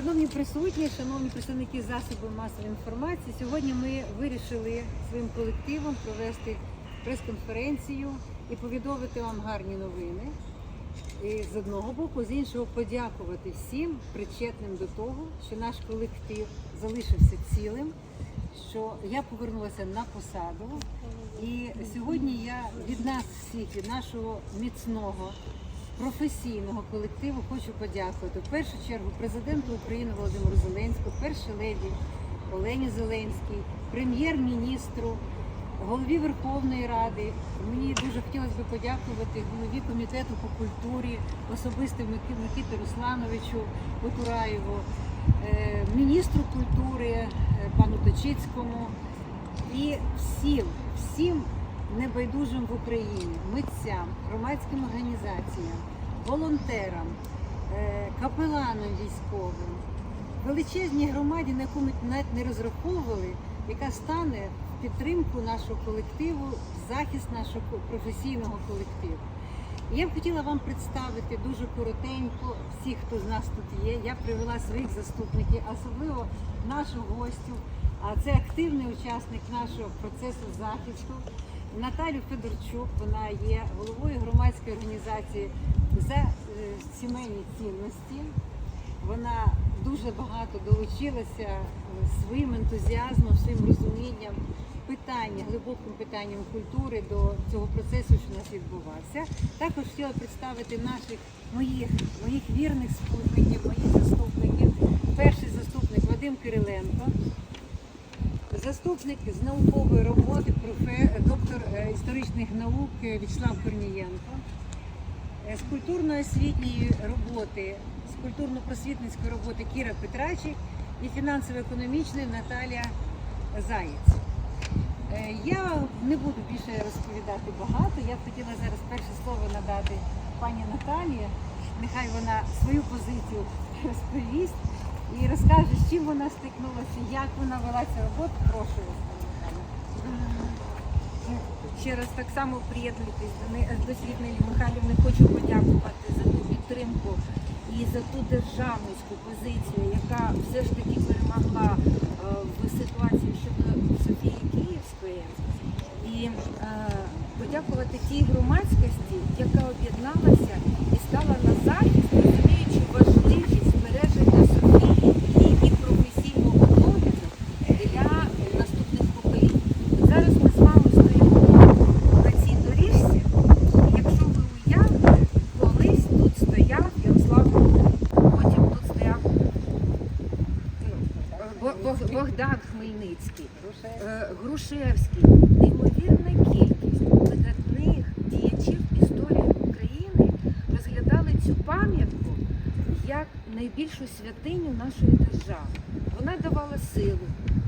Шановні присутні, шановні представники засобів масової інформації, сьогодні ми вирішили своїм колективом провести прес-конференцію і повідомити вам гарні новини. І з одного боку, з іншого подякувати всім причетним до того, що наш колектив залишився цілим, що я повернулася на посаду. І сьогодні я від нас всіх, від нашого міцного професійного колективу хочу подякувати в першу чергу президенту України Володимиру Зеленському, першій леді Олені Зеленській, прем'єр-міністру, голові Верховної Ради. Мені дуже хотілося б подякувати голові комітету по культурі, особисто Мики- Микиті Руслановичу Потураєву, е, міністру культури е, пану Точицькому і всім, всім небайдужим в Україні, митцям, громадським організаціям, волонтерам, е, капеланам військовим, величезній громаді, на яку ми навіть не розраховували, яка стане в підтримку нашого колективу, в захист нашого професійного колективу. Я б хотіла вам представити дуже коротенько всіх, хто з нас тут є. Я привела своїх заступників, особливо нашу гостю. А це активний учасник нашого процесу захисту. Наталю Федорчук, вона є головою громадської організації за е, сімейні цінності. Вона дуже багато долучилася е, своїм ентузіазмом, своїм розумінням питання, глибоким питанням культури до цього процесу, що у нас відбувався. Також хотіла представити наших моїх, моїх вірних спутників, моїх заступників. Перший заступник Вадим Кириленко, заступник з наукової роботи, доктор е, історичних наук Вячеслав Корнієнко, з культурно-освітньої роботи, з культурно-просвітницької роботи Кіра Петрачик і фінансово-економічної Наталія Заєць. Е, Я не буду більше розповідати багато. Я б хотіла зараз перше слово надати пані Наталії. Нехай вона свою позицію розповість і розкаже, з чим вона стикнулася, як вона вела цю роботу. Прошу вас, пані Наталія. Ще раз так само приєднуйтесь до Світлини Михайлівни. Хочу подякувати за ту підтримку і за ту державницьку позицію, яка все ж таки перемогла е, в ситуації щодо Софії Київської. І е, подякувати тій громадськості, яка об'єдналася і стала на захист, розуміючи важливість збереження Софії і її професійного догляду для наступних поколінь. Зараз ми з вами стоїмо на цій доріжці. Якщо ви уявите, колись тут стояв Ярослав Мудрий, потім тут стояв ну, Бо- Бог- Богдан Хмельницький, е, Грушевський. Неймовірна кількість видатних діячів історії України розглядали цю пам'ятку як найбільшу святиню нашої держави. Вона давала силу,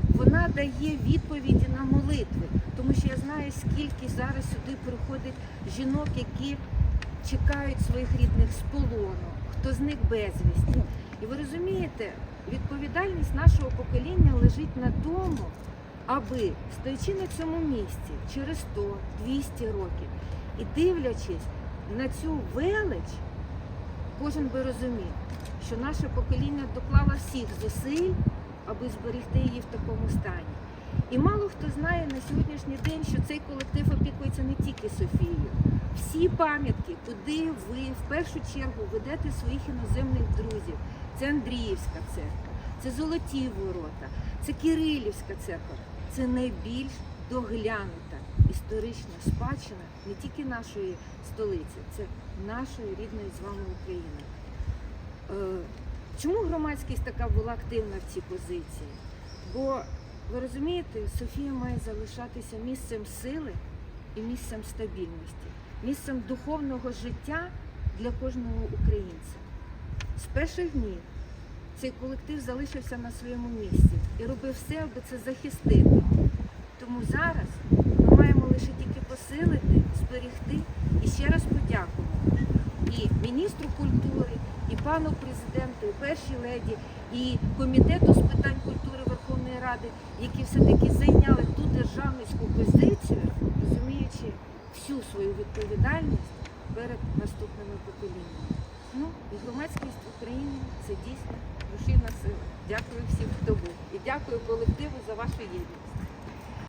вона дає відповіді на молитви, тому що я знаю, скільки зараз сюди приходить жінок, які чекають своїх рідних з полону, хто з них безвісті. І ви розумієте, відповідальність нашого покоління лежить на тому, аби, стоячи на цьому місці через 100-200 років і дивлячись на цю велич, кожен би розумів, що наше покоління доклало всіх зусиль, аби зберегти її в такому стані. І мало хто знає на сьогоднішній день, що цей колектив опікується не тільки Софією. Всі пам'ятки, куди ви в першу чергу ведете своїх іноземних друзів, це Андріївська церква, це Золоті Ворота, це Кирилівська церква. Це найбільш доглянута історична спадщина не тільки нашої столиці, це нашої рідної з вами України. Е, Чому громадськість така була активна в цій позиції? Бо ви розумієте, Софія має залишатися місцем сили і місцем стабільності, місцем духовного життя для кожного українця. З перших днів цей колектив залишився на своєму місці і робив все, аби це захистити. Тому зараз ми маємо лише тільки посилити, зберегти і ще раз подякувати і міністру культури, і пану президенту, і першій леді, і комітету з питань культури Верховної Ради, які все-таки зайняли ту державницьку позицію, розуміючи всю свою відповідальність перед наступними поколіннями. Ну і громадськість України це дійсно душівна сила. Дякую всім, хто був. І дякую колективу за вашу єдність.